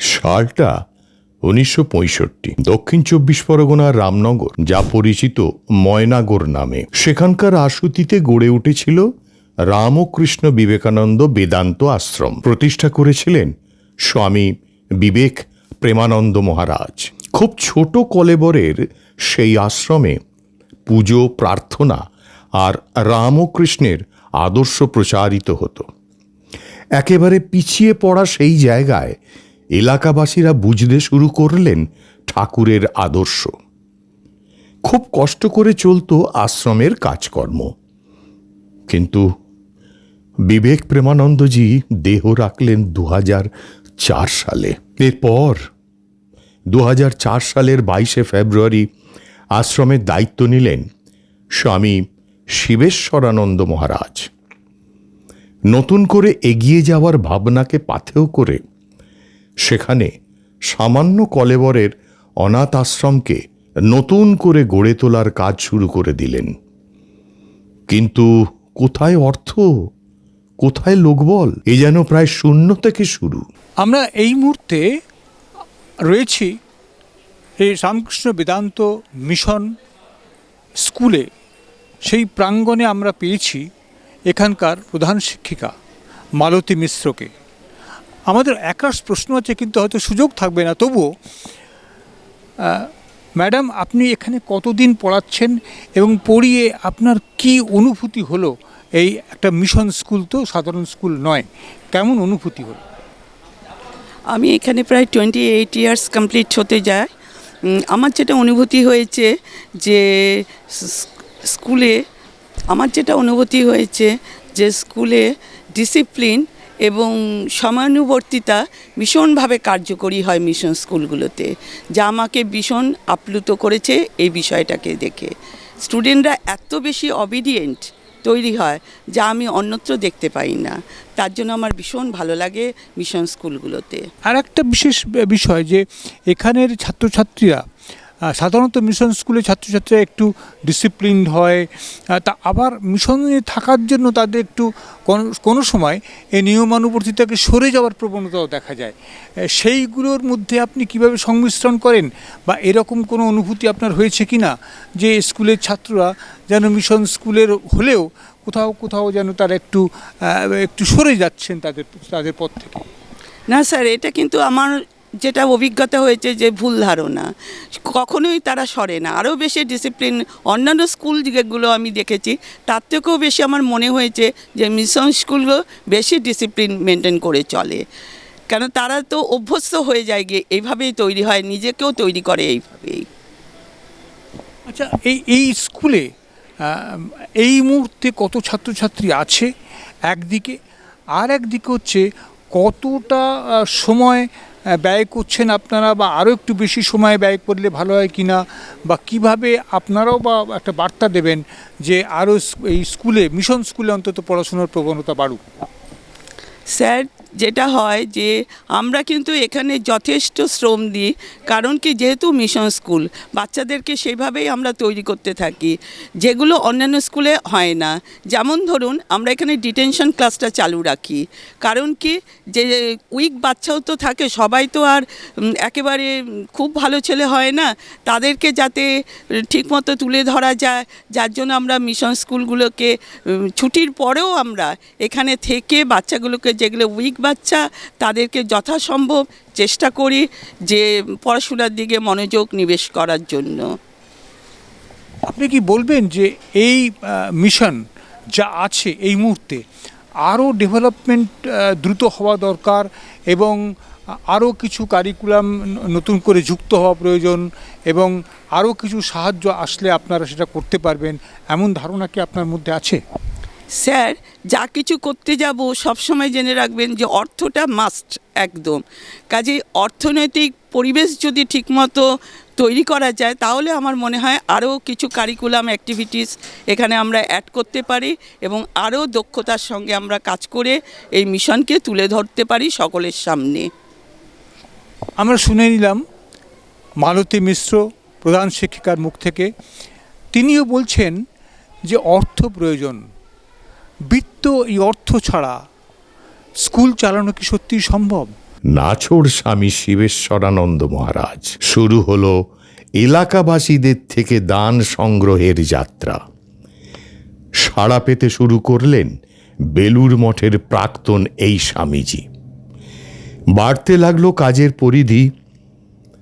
সালটা উনিশশো পঁয়ষট্টি, দক্ষিণ চব্বিশ পরগনার রামনগর, যা পরিচিত ময়নাগর নামে। সেখানকার আশুতিতে গড়ে উঠেছিল রামকৃষ্ণ বিবেকানন্দ বেদান্ত আশ্রম। প্রতিষ্ঠা করেছিলেন স্বামী বিবেক প্রেমানন্দ মহারাজ। খুব ছোট কলেবরের সেই আশ্রমে পুজো, প্রার্থনা আর রামকৃষ্ণের আদর্শ প্রচারিত হতো। একেবারে পিছিয়ে পড়া সেই জায়গায় এলাকাবাসীরা বুঝতে শুরু করলেন ঠাকুরের আদর্শ। খুব কষ্ট করে চলত আশ্রমের কাজকর্ম। কিন্তু বিবেক প্রেমানন্দজি দেহ রাখলেন দু চার সালে। এরপর দু সালের বাইশে ফেব্রুয়ারি আশ্রমের দায়িত্ব নিলেন স্বামী শিবেশ্বরানন্দ মহারাজ। নতুন করে এগিয়ে যাওয়ার ভাবনাকে পাথেও করে সেখানে সামান্য কলেবরের অনাথ আশ্রমকে নতুন করে গড়ে তোলার কাজ শুরু করে দিলেন। কিন্তু কোথায় অর্থ? কোথায় লোকবল? এ যেন প্রায় শূন্য থেকে শুরু। আমরা এই মুহূর্তে রয়েছি এই রামকৃষ্ণ বেদান্ত মিশন স্কুলে। সেই প্রাঙ্গণে আমরা পেয়েছি এখানকার প্রধান শিক্ষিকা, মালতী মিশ্রকে। আমাদের একরাশ প্রশ্ন আছে, কিন্তু হয়তো সুযোগ থাকবে না। তবুও ম্যাডাম, আপনি এখানে কতদিন পড়াচ্ছেন এবং পড়িয়ে আপনার কি অনুভূতি হলো? এই একটা মিশন স্কুল তো, সাধারণ স্কুল নয়। কেমন অনুভূতি হলো? আমি এখানে প্রায় টোয়েন্টি এইট ইয়ার্স কমপ্লিট হতে যায়। আমার যেটা অনুভূতি হয়েছে যে স্কুলে, আমার যেটা অনুভূতি হয়েছে যে, স্কুলে ডিসিপ্লিন এবং সময়ানুবর্তিতা ভীষণভাবে কার্যকরী হয় মিশন স্কুলগুলোতে, যা আমাকে ভীষণ আপ্লুত করেছে এই বিষয়টাকে দেখে। স্টুডেন্টরা এত বেশি অবিডিয়েন্ট তৈরি হয়, যা আমি অন্যত্র দেখতে পাই না। তার জন্য আমার ভীষণ ভালো লাগে মিশন স্কুলগুলোতে। আর একটা বিশেষ বিষয় যে, এখানের ছাত্রছাত্রীরা সাধারণত মিশন স্কুলে ছাত্রছাত্রীরা একটু ডিসিপ্লিনড হয়। তা আবার মিশনে থাকার জন্য তাদের একটু কোনো- সময় এই নিয়মানুবর্তিতাকে সরে যাওয়ার প্রবণতাও দেখা যায়। সেইগুলোর মধ্যে আপনি কীভাবে সংমিশ্রণ করেন বা এরকম কোনো অনুভূতি আপনার হয়েছে কি না যে স্কুলের ছাত্ররা যেন মিশন স্কুলের হলেও কোথাও কোথাও যেন তারা একটু একটু সরে যাচ্ছেন তাদের তাদের পথ থেকে? না স্যার, এটা কিন্তু আমার যেটা অভিজ্ঞতা হয়েছে যে ভুল ধারণা, কখনোই তারা সরে না। আরও বেশি ডিসিপ্লিন অন্যান্য স্কুল যেগুলো আমি দেখেছি, তার থেকেও বেশি আমার মনে হয়েছে যে মিশন স্কুলগুলো বেশি ডিসিপ্লিন মেনটেন করে চলে। কেন তারা তো অভ্যস্ত হয়ে যায় গিয়ে এইভাবেই তৈরি হয়, নিজেকেও তৈরি করে এইভাবেই। আচ্ছা এই এই স্কুলে এই মুহূর্তে কত ছাত্রছাত্রী আছে একদিকে? আর একদিকে হচ্ছে কতটা সময় ব্যয় করছেন আপনারা বা আরও একটু বেশি সময় ব্যয় করলে ভালো হয় কি না? বা কীভাবে আপনারাও বা একটা বার্তা দেবেন যে আরও এই স্কুলে, মিশন স্কুলে অন্তত পড়াশোনার প্রবণতা বাড়ুক? স্যার যেটা হয় যে আমরা কিন্তু এখানে যথেষ্ট শ্রম দিই, কারণ কি যেহেতু মিশন স্কুল বাচ্চাদেরকে সেইভাবেই আমরা তৈরি করতে থাকি। যেগুলো অন্যান্য স্কুলে হয় না। যেমন ধরুন, আমরা এখানে ডিটেনশন ক্লাসটা চালু রাখি। কারণ কি যে উইক বাচ্চাও তো থাকে, সবাই তো আর একেবারে খুব ভালো ছেলে হয় না। তাদেরকে যাতে ঠিকমতো তুলে ধরা যায়, যার জন্য আমরা মিশন স্কুলগুলোকে ছুটির পরেও আমরা এখানে থেকে বাচ্চাগুলোকে যেগুলো উইক বাচ্চা তাদেরকে যথাসম্ভব চেষ্টা করি যে পড়াশোনার দিকে মনোযোগ নিবেশ করার জন্য। আপনি কি বলবেন যে এই মিশন যা আছে এই মুহূর্তে আরও ডেভেলপমেন্ট দ্রুত হওয়া দরকার এবং আরও কিছু কারিকুলাম নতুন করে যুক্ত হওয়া প্রয়োজন এবং আরও কিছু সাহায্য আসলে আপনারা সেটা করতে পারবেন এমন ধারণা কি আপনার মধ্যে আছে? স্যার যা কিছু করতে যাব সবসময় জেনে রাখবেন যে অর্থটা মাস্ট একদম। কাজে অর্থনৈতিক পরিবেশ যদি ঠিকমতো তৈরি করা যায়, তাহলে আমার মনে হয় আরও কিছু কারিকুলাম অ্যাক্টিভিটিস এখানে আমরা অ্যাড করতে পারি এবং আরও দক্ষতার সঙ্গে আমরা কাজ করে এই মিশনকে তুলে ধরতে পারি সকলের সামনে। আমরা শুনে নিলাম মালতী মিশ্র, প্রধান শিক্ষিকার মুখ থেকে। তিনিও বলছেন যে অর্থ প্রয়োজন। বৃত্ত এই অর্থ ছাড়া স্কুল চালানো কি সত্যিই সম্ভব? নাছোড় স্বামী শিবেশ্বরানন্দ মহারাজ। শুরু হলো এলাকাবাসীদের থেকে দান সংগ্রহের যাত্রা। সাড়া পেতে শুরু করলেন বেলুর মঠের প্রাক্তন এই স্বামীজি। বাড়তে লাগল কাজের পরিধি।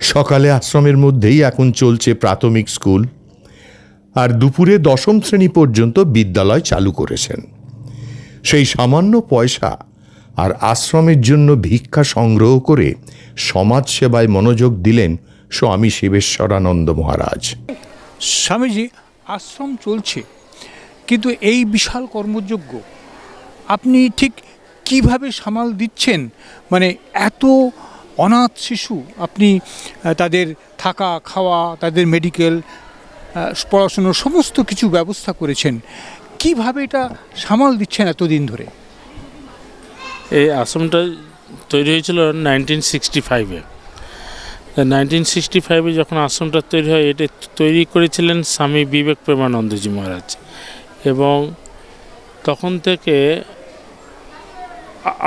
সকালে আশ্রমের মধ্যেই এখন চলছে প্রাথমিক স্কুল। আর দুপুরে দশম শ্রেণি পর্যন্ত বিদ্যালয় চালু করেছেন। সেই সামান্য পয়সা আর আশ্রমের জন্য ভিক্ষা সংগ্রহ করে সমাজসেবায় মনোযোগ দিলেন স্বামী শিবেশ্বরানন্দ মহারাজ। স্বামীজি, আশ্রম চলছে, কিন্তু এই বিশাল কর্মযোগ্য আপনি ঠিক কীভাবে সামাল দিচ্ছেন? মানে এত অনাথ শিশু আপনি তাদের থাকা, খাওয়া, তাদের মেডিকেল পড়াশুনোর সমস্ত কিছু ব্যবস্থা করেছেন। কীভাবে এটা সামাল দিচ্ছেন এতদিন ধরে? এই আশ্রমটা তৈরি হয়েছিল নাইনটিন সিক্সটি ফাইভে। নাইনটিন সিক্সটি ফাইভে যখন আশ্রমটা তৈরি হয়, এটা তৈরি করেছিলেন স্বামী বিবেক প্রেমানন্দজি মহারাজ। এবং তখন থেকে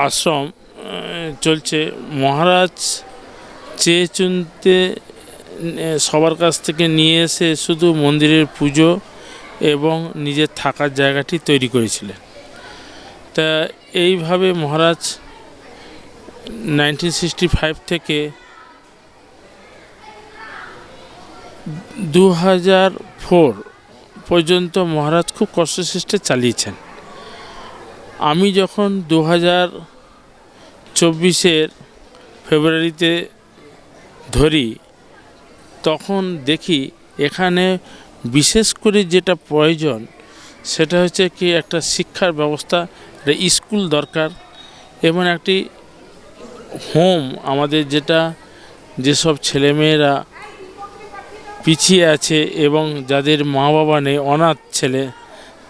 আশ্রম চলছে। মহারাজ চেয়ে চুনতে সবার কাছ থেকে নিয়ে এসে শুধু মন্দিরের পুজো এবং নিজের থাকার জায়গাটি তৈরি করেছিলেন। তা এইভাবে মহারাজ নাইনটিন সিক্সটি ফাইভ থেকে দু হাজার ফোর পর্যন্ত মহারাজ খুব কষ্টসৃষ্টে চালিয়েছেন। আমি যখন দু হাজার চব্বিশের ফেব্রুয়ারিতে ধরি, তখন দেখি এখানে বিশেষ করে যেটা প্রয়োজন, সেটা হচ্ছে কি একটা শিক্ষার ব্যবস্থা, একটা স্কুল দরকার, এবং একটি হোম আমাদের যেটা, যেসব ছেলেমেয়েরা পিছিয়ে আছে এবং যাদের মা বাবা নেই, অনাথ ছেলে,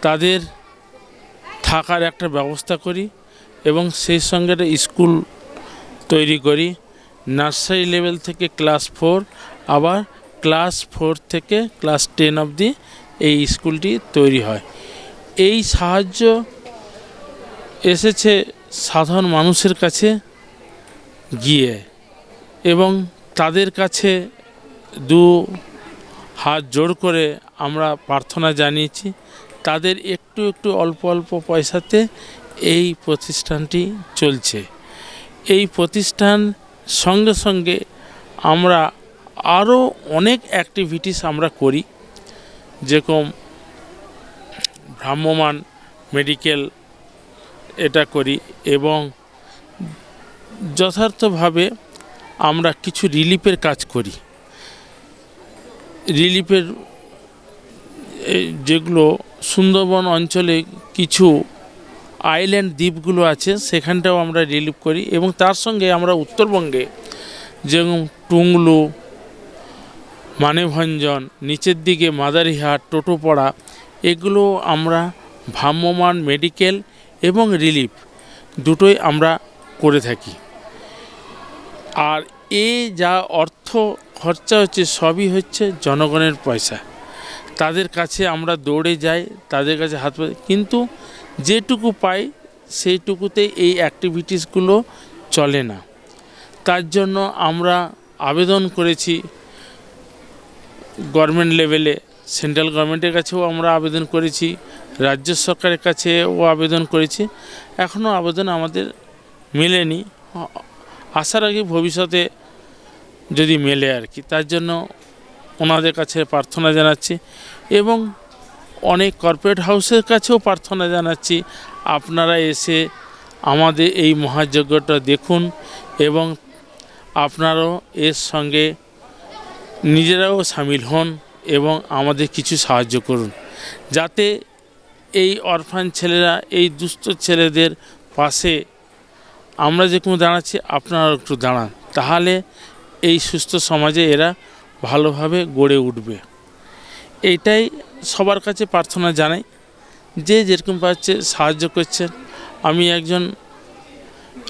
তাদের থাকার একটা ব্যবস্থা করি এবং সেই সঙ্গে একটা স্কুল তৈরি করি। নার্সারি লেভেল থেকে ক্লাস ফোর, আবার ক্লাস ফোর থেকে ক্লাস টেন অবধি এই স্কুলটি তৈরি হয়। এই সাহায্য এসেছে সাধারণ মানুষের কাছে গিয়ে এবং তাদের কাছে দু হাত জোড় করে আমরা প্রার্থনা জানিয়েছি, তাদের একটু একটু অল্প অল্প পয়সাতে এই প্রতিষ্ঠানটি চলছে। এই প্রতিষ্ঠান সঙ্গে সঙ্গে আমরা আরও অনেক অ্যাক্টিভিটিস আমরা করি। যেরকম ভ্রাম্যমান মেডিকেল এটা করি এবং যথার্থভাবে আমরা কিছু রিলিফের কাজ করি। রিলিফের যেগুলো সুন্দরবন অঞ্চলে কিছু আইল্যান্ড দ্বীপগুলো আছে, সেখানটাও আমরা রিলিফ করি এবং তার সঙ্গে আমরা উত্তরবঙ্গে যেরকম টুংলু মানেভঞ্জন নিচের দিকে মাদারিহাট, টোটোপাড়া, এগুলো আমরা ভ্রাম্যমান মেডিকেল এবং রিলিফ দুটোই আমরা করে থাকি। আর এ যা অর্থ খরচা হচ্ছে সবই হচ্ছে জনগণের পয়সা। তাদের কাছে আমরা দৌড়ে যাই, তাদের কাছে হাত পাতি কিন্তু যেটুকু পাই সেইটুকুতে এই অ্যাক্টিভিটিসগুলো চলে না। তার জন্য আমরা আবেদন করেছি গভর্নমেন্ট লেভেলে সেন্ট্রাল গভর্নমেন্টের কাছেও আমরা আবেদন করেছি, রাজ্য সরকারের কাছেও আবেদন করেছি। এখনও আবেদন আমাদের মেলেনি। আশা রাখি ভবিষ্যতে যদি মেলে আর কি, তার জন্য ওনাদের কাছে প্রার্থনা জানাচ্ছি এবং অনেক কর্পোরেট হাউসের কাছেও প্রার্থনা জানাচ্ছি, আপনারা এসে আমাদের এই মহাযজ্ঞটা দেখুন এবং আপনারাও এর সঙ্গে নিজেরাও সামিল হন এবং আমাদের কিছু সাহায্য করুন। যাতে এই অরফান ছেলেরা, এই দুস্থ ছেলেদের পাশে আমরা যেরকম দাঁড়াচ্ছি, আপনারাও একটু দাঁড়ান। তাহলে এই সুস্থ সমাজে এরা ভালোভাবে গড়ে উঠবে। এইটাই সবার কাছে প্রার্থনা জানাই। যে যেরকম পাচ্ছে সাহায্য করছেন আমি একজন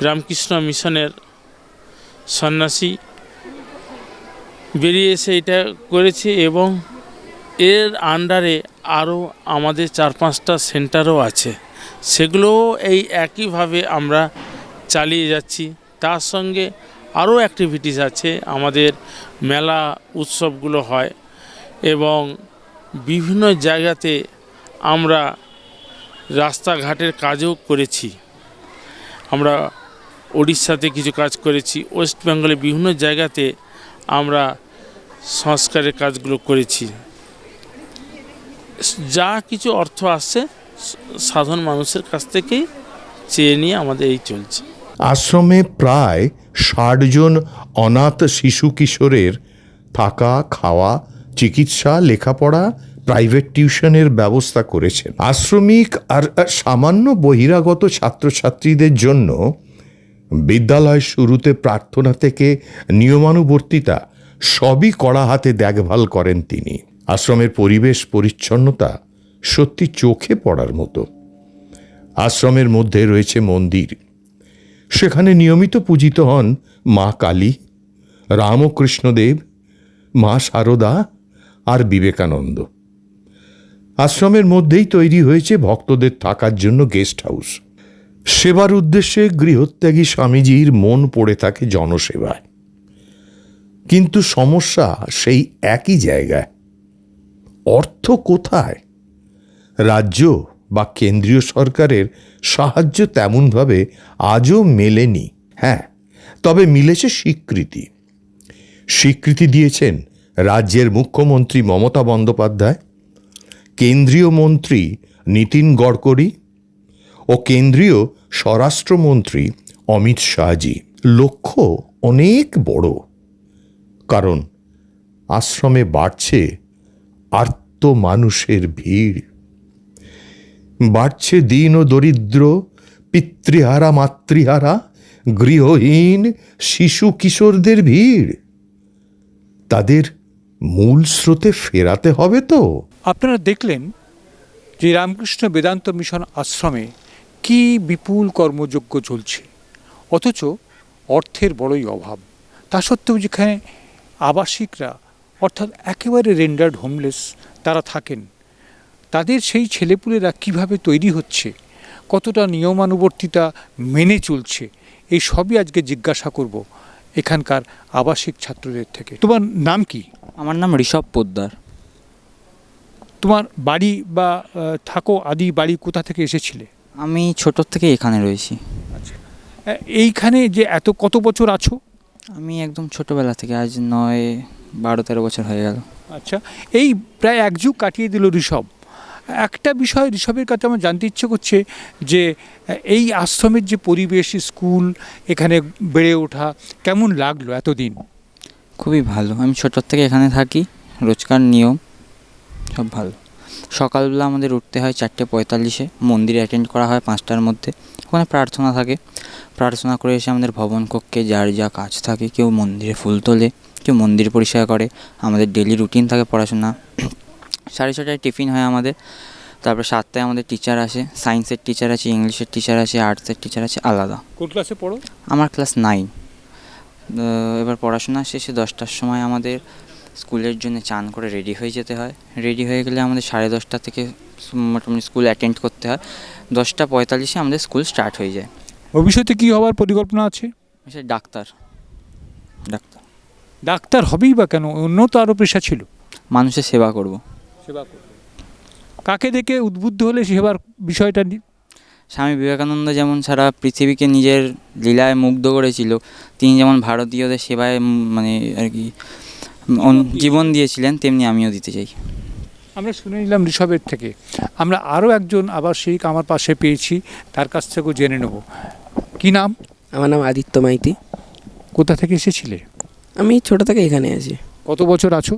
রামকৃষ্ণ মিশনের সন্ন্যাসী। বেরিয়ে এসে এটা করেছি এবং এর আন্ডারে আরও আমাদের চার পাঁচটা সেন্টারও আছে। সেগুলোও এই একইভাবে আমরা চালিয়ে যাচ্ছি। তার সঙ্গে আরও অ্যাক্টিভিটিস আছে। আমাদের মেলা উৎসবগুলো হয় এবং বিভিন্ন জায়গাতে আমরা রাস্তাঘাটের কাজও করেছি। আমরা উড়িষ্যাতে কিছু কাজ করেছি, ওয়েস্ট বেঙ্গলে বিভিন্ন জায়গাতে আমরা সংস্কারের কাজগুলো করেছি। যা কিছু অর্থ আসছে, সাধারণ মানুষের কাছ থেকেই চেয়ে নিয়ে আমাদের এই চলছে। আশ্রমে প্রায় ষাট জন অনাথ শিশু কিশোরের থাকা, খাওয়া, চিকিৎসা, লেখাপড়া, প্রাইভেট টিউশনের ব্যবস্থা করেছেন। আশ্রমিক আর আর সামান্য বহিরাগত ছাত্রছাত্রীদের জন্য বিদ্যালয় শুরুতে প্রার্থনা থেকে নিয়মানুবর্তিতা সবই কড়া হাতে দেখভাল করেন তিনি। আশ্রমের পরিবেশ পরিচ্ছন্নতা সত্যি চোখে পড়ার মতো। আশ্রমের মধ্যে রয়েছে মন্দির। সেখানে নিয়মিত পূজিত হন মা কালী, রামকৃষ্ণদেব, মা শারদা আর বিবেকানন্দ। আশ্রমের মধ্যেই তৈরি হয়েছে ভক্তদের থাকার জন্য গেস্ট হাউস। সেবার উদ্দেশ্যে গৃহত্যাগী স্বামীজির মন পড়ে থাকে জনসেবায়। কিন্তু সমস্যা সেই একই জায়গায়। অর্থ কোথায়? রাজ্য বা কেন্দ্রীয় সরকারের সাহায্য তেমনভাবে আজও মেলেনি। হ্যাঁ তবে মিলেছে স্বীকৃতি। স্বীকৃতি দিয়েছেন রাজ্যের মুখ্যমন্ত্রী মমতা বন্দ্যোপাধ্যায়, কেন্দ্রীয় মন্ত্রী নীতিন গডকরি ও কেন্দ্রীয় স্বরাষ্ট্রমন্ত্রী অমিত শাহজি। লক্ষ্য অনেক বড়। কারণ আশ্রমে বাড়ছে আর্ত মানুষের ভিড়। বাড়ছে দীন ও দরিদ্র, পিতৃহারা, মাতৃহারা, গৃহহীন, শিশু, কিশোরদের ভিড়। তাদের মূল স্রোতে ফেরাতে হবে তো। আপনারা দেখলেন যে রামকৃষ্ণ বেদান্ত মিশন আশ্রমে কি বিপুল কর্মযজ্ঞ চলছে? অথচ অর্থের বড়ই অভাব। তা সত্ত্বেও যেখানে আবাসিকরা অর্থাৎ একেবারে রেন্ডার্ড হোমলেস তারা থাকেন তাদের সেই ছেলেপুলেরা কীভাবে তৈরি হচ্ছে? কতটা নিয়মানুবর্তিতা মেনে চলছে? এই সবই আজকে জিজ্ঞাসা করব এখানকার আবাসিক ছাত্রদের থেকে। তোমার নাম কি? আমার নাম ঋষভ পোদ্দার। তোমার বাড়ি বা থাকো আদি বাড়ি কোথা থেকে এসেছিলে? আমি ছোটোর থেকে এখানে রয়েছি। আহ, এইখানে যে এত কত বছর আছো? আমি একদম ছোটোবেলা থেকে আজ নয় বারো তেরো বছর হয়ে গেল। আচ্ছা। এই প্রায় এক যুগ কাটিয়ে দিল ঋষভ। একটা বিষয় ঋষভের কাছে আমার জানতে ইচ্ছে করছে যে এই আশ্রমের যে পরিবেশ স্কুল এখানে বেড়ে ওঠা কেমন লাগল এতদিন? খুবই ভালো। আমি ছোটোর থেকে এখানে থাকি রোজকার নিয়ম সব ভালো। সকালবেলা আমাদের উঠতে হয় চারটে পঁয়তাল্লিশে মন্দিরে অ্যাটেন্ড করা হয় পাঁচটার মধ্যে। ওখানে প্রার্থনা থাকে। প্রার্থনা করে এসে আমাদের ভবন কক্ষে যার যা কাজ থাকে কেউ মন্দিরে ফুল তোলে কেউ মন্দির পরিষ্কার করে। আমাদের ডেলি রুটিন থাকে পড়াশোনা। সাড়ে ছটায় টিফিন হয় আমাদের। তারপর সাতটায় আমাদের টিচার আসে। সায়েন্সের টিচার আছে ইংলিশের টিচার আছে আর্টসের টিচার আছে আলাদা। কোন ক্লাসে পড়ো? আমার ক্লাস নাইন এবার পড়াশোনা শেষে দশটার সময় আমাদের স্কুলের জন্য চান করে রেডি হয়ে যেতে হয়। রেডি হয়ে গেলে আমাদের সাড়ে দশটা থেকে মোটামুটি স্কুল অ্যাটেন্ড করতে হয়। দশটা পঁয়তাল্লিশে আমাদের স্কুল স্টার্ট হয়ে যায়। ভবিষ্যতে কি হওয়ার পরিকল্পনা আছে? সে ডাক্তার। ডাক্তার। ডাক্তার হবেই বা কেন? অন্য তো আরও পেশা ছিল। মানুষের সেবা করব। সেবা করবে। কাকে দেখে উদ্বুদ্ধ হলে সেবার বিষয়টা নি- স্বামী বিবেকানন্দ যেমন সারা পৃথিবীকে নিজের লীলায় মুগ্ধ করেছিল তিনি যেমন ভারতীয়দের সেবায় মানে আর কি জীবন দিয়েছিলেন তেমনি আমিও দিতে চাই। আমরা শুনে নিলাম ঋষভের থেকে আমরা আরও একজন আবার আবাসিক আমার পাশে পেয়েছি তার কাছ থেকেও জেনে নেব। কি নাম? আমার নাম আদিত্য মাইতি। কোথা থেকে এসেছিলে? আমি ছোট থেকে এখানে আছি। কত বছর আছো?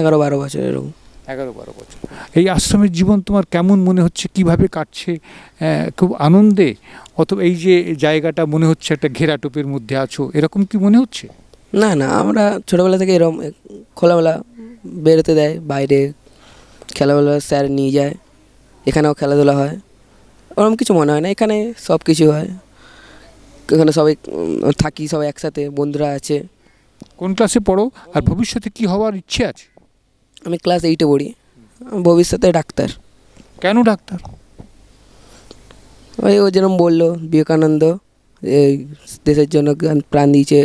এগারো বারো বছর এরকম এগারো বারো বছর। এই আশ্রমের জীবন তোমার কেমন মনে হচ্ছে? কীভাবে কাটছে? খুব আনন্দে? অথবা এই যে জায়গাটা মনে হচ্ছে একটা ঘেরাটোপের মধ্যে আছো এরকম কি মনে হচ্ছে? না না আমরা ছোটোবেলা থেকে এরকম খোলামেলা বেরোতে দেয় বাইরে খেলাধুলা স্যার নিয়ে যায় এখানেও খেলাধুলা হয়। ওরকম কিছু মনে হয় না এখানে সব কিছু হয়। এখানে সবাই থাকি সবাই একসাথে বন্ধুরা আছে। কোন ক্লাসে পড়ো? আর ভবিষ্যতে কি হওয়ার ইচ্ছে আছে? আমি ক্লাস এইটে পড়ি। ভবিষ্যতে ডাক্তার। কেন ডাক্তার? ওই ও যেরকম বলল বিবেকানন্দ এই দেশের জন্য প্রাণ দিয়েছে।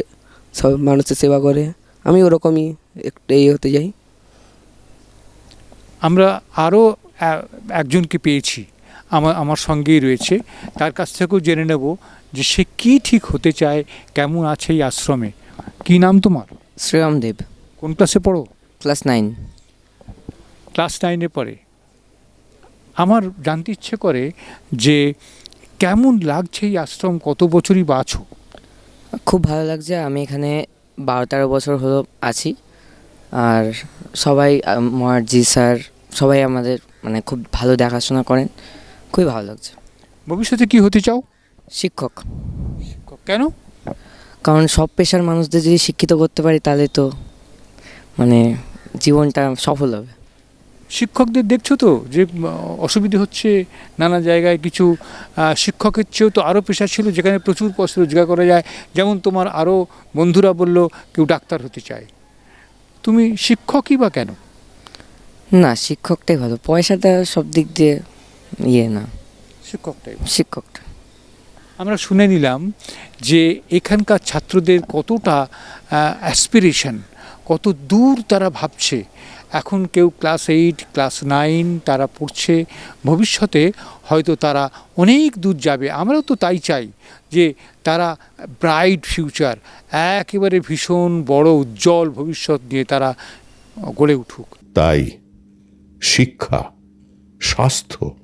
সব মানুষের সেবা করে। আমি ওরকমই একটু এই হতে যাই। আমরা আরও একজনকে পেয়েছি। আমার আমার সঙ্গেই রয়েছে। তার কাছ থেকেও জেনে নেব যে সে কী ঠিক হতে চায় কেমন আছে এই আশ্রমে। কী নাম তোমার? শ্রীরাম দেব কোন ক্লাসে পড়ো? Class nine. ক্লাস নাইনে পড়ে। আমার জানতে ইচ্ছে করে যে কেমন লাগছে এই আশ্রম কত বছরই বা আছো খুব ভালো লাগছে। আমি এখানে বারো তেরো বছর হলো আছি। আর সবাই মহারজি স্যার সবাই আমাদের মানে খুব ভালো দেখাশোনা করেন। খুবই ভালো লাগছে। ভবিষ্যতে কি হতে চাও? শিক্ষক। শিক্ষক। কেন? কারণ সব পেশার মানুষদের যদি শিক্ষিত করতে পারি তাহলে তো মানে জীবনটা সফল হবে। শিক্ষকদের দেখছ তো যে অসুবিধে হচ্ছে নানা জায়গায় কিছু শিক্ষকের চেয়েও তো আরও পেশা ছিল যেখানে প্রচুর পয়সা রোজগার করা যায়। যেমন তোমার আরও বন্ধুরা বলল কেউ ডাক্তার হতে চায়। তুমি শিক্ষকই বা কেন? না শিক্ষকটাই ভালো। পয়সাটা সব দিক দিয়ে ইয়ে না। শিক্ষকটাই শিক্ষকটা আমরা শুনে নিলাম যে এখানকার ছাত্রদের কতটা অ্যাসপিরেশন কত দূর তারা ভাবছে এখন কেউ ক্লাস এইট, ক্লাস নাইন তারা পড়ছে, ভবিষ্যতে হয়তো তারা অনেক দূর যাবে। আমরাও তো তাই চাই যে তারা ব্রাইট ফিউচার, একেবারে ভীষণ বড় উজ্জ্বল ভবিষ্যৎ নিয়ে তারা গড়ে উঠুক। তাই শিক্ষা, স্বাস্থ্য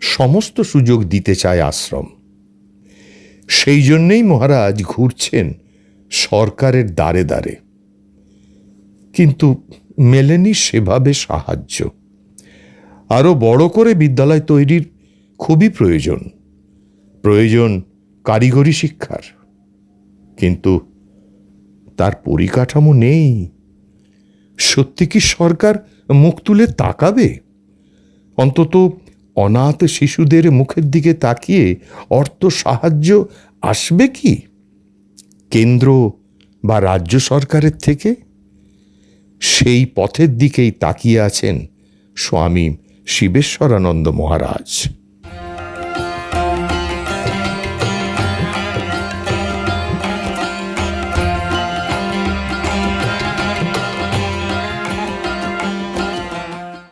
সমস্ত সুযোগ দিতে চায় আশ্রম। সেই জন্যেই মহারাজ ঘুরছেন সরকারের দ্বারে দ্বারে। কিন্তু মেলেনি সেভাবে সাহায্য। আরও বড় করে বিদ্যালয় তৈরির খুবই প্রয়োজন। প্রয়োজন কারিগরি শিক্ষার। কিন্তু তার পরিকাঠামো নেই। সত্যি কি সরকার মুখ তুলে তাকাবে? অন্তত অনাথ শিশুদের মুখের দিকে তাকিয়ে অর্থ সাহায্য আসবে কি? কেন্দ্র বা রাজ্য সরকারের থেকে? সেই পথের দিকেই তাকিয়ে আছেন স্বামী শিবেশ্বরানন্দ মহারাজ।